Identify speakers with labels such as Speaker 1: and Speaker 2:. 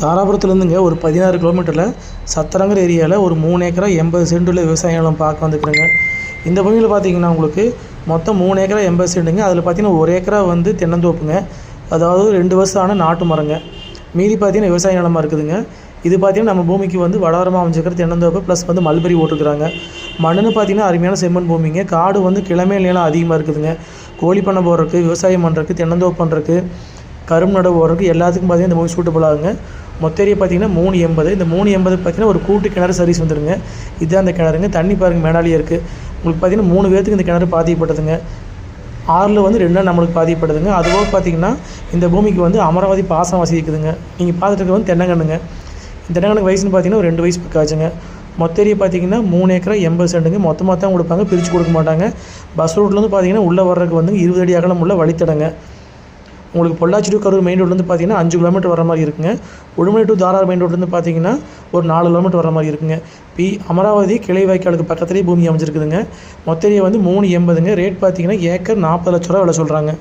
Speaker 1: தாராபுரத்துலேருந்துங்க ஒரு பதினாறு கிலோமீட்டரில் சத்திரங்கிற ஏரியாவில் ஒரு மூணு ஏக்கரா எண்பது சென்டில் விவசாய நிலம் பார்க்க வந்துருக்குறேங்க. இந்த பூமியில் பார்த்தீங்கன்னா உங்களுக்கு மொத்தம் மூணு ஏக்கரா எண்பது சென்ட்டுங்க. அதில் பார்த்தீங்கன்னா ஒரு ஏக்கரா வந்து தென்னந்தோப்புங்க. அதாவது ரெண்டு வருஷம் ஆன நாட்டு மரங்க. மீதி பார்த்தீங்கன்னா விவசாய நிலமாக இருக்குதுங்க. இது பார்த்தீங்கன்னா நம்ம பூமிக்கு வந்து வடவரமாக அமைஞ்சிருக்கிற தென்னந்தோப்பு ப்ளஸ் வந்து மல்பெரி போட்டிருக்கிறாங்க. மண்ணுன்னு பார்த்தீங்கன்னா அருமையான செம்மண் பூமிங்க. காடு வந்து கிழமை நிலம் அதிகமாக இருக்குதுங்க. கோழி பண்ணை போடுறதுக்கு விவசாயம் பண்ணுறதுக்கு தென்னந்தோப்பு பண்ணுறதுக்கு கரும்பு நடவு போடுறதுக்கு எல்லாத்துக்கும் பார்த்தீங்கன்னா இந்த மூவி சூட்டபுள் ஆகுங்க. மொத்த ஏரியா பார்த்தீங்கன்னா மூணு எண்பது. இந்த மூணு எண்பது பார்த்தீங்கன்னா ஒரு கூட்டு கிணறு சர்வீஸ் வந்துடுங்க இதுதான் அந்த கிணறுங்க. தண்ணி பாருங்கள் மேடாலேயே இருக்குது உங்களுக்கு பார்த்தீங்கன்னா மூணு பேர்த்துக்கு இந்த கிணறு பாதிக்கப்பட்டதுங்க. ஆறில் வந்து ரெண்டு நாள் நம்மளுக்கு பாதிக்கப்படுதுங்க அதுபோக பார்த்தீங்கன்னா இந்த பூமிக்கு வந்து அமராவதி பாசம் வசதி இருக்குதுங்க. நீங்கள் பார்த்துட்டு இருக்கிறது வந்து தென்னங்கன்றுங்க இந்த தென்னங்கண்ணுக்கு வயசுன்னு பார்த்தீங்கன்னா ஒரு ரெண்டு வயசு பிக்காச்சுங்க மொத்த ஏரியா பார்த்தீங்கன்னா மூணு ஏக்கரா எண்பது சென்ட்டுங்க. மொத்தமாக தான் கொடுப்பாங்க பிரித்து கொடுக்க மாட்டாங்க. பஸ் ரோட்லேருந்து பார்த்தீங்கன்னா உள்ளே வர்றதுக்கு வந்து இருபது அடி அகலம் உள்ள வழித்தடங்க. உங்களுக்கு பொள்ளாச்சி டு கரூர் மெயின் ரோட்லேருந்து பார்த்தீங்கன்னா அஞ்சு கிலோமீட்டர் வர மாதிரி இருக்குங்க. உடுமலை டு தாரார் மெயின் ரோட்லேருந்து பார்த்தீங்கன்னா ஒரு நாலு கிலோமீட்டர் வர மாதிரி இருக்குங்க. பி அமராவதி கிளை வாய்க்காலுக்கு பக்கத்துலேயே பூமி அமைஞ்சிருக்குதுங்க. மொத்த ஏரியா வந்து மூணு எண்பதுங்க. ரேட் பார்த்தீங்கன்னா ஏக்கர் நாற்பது லட்ச ரூபா விலை சொல்கிறாங்க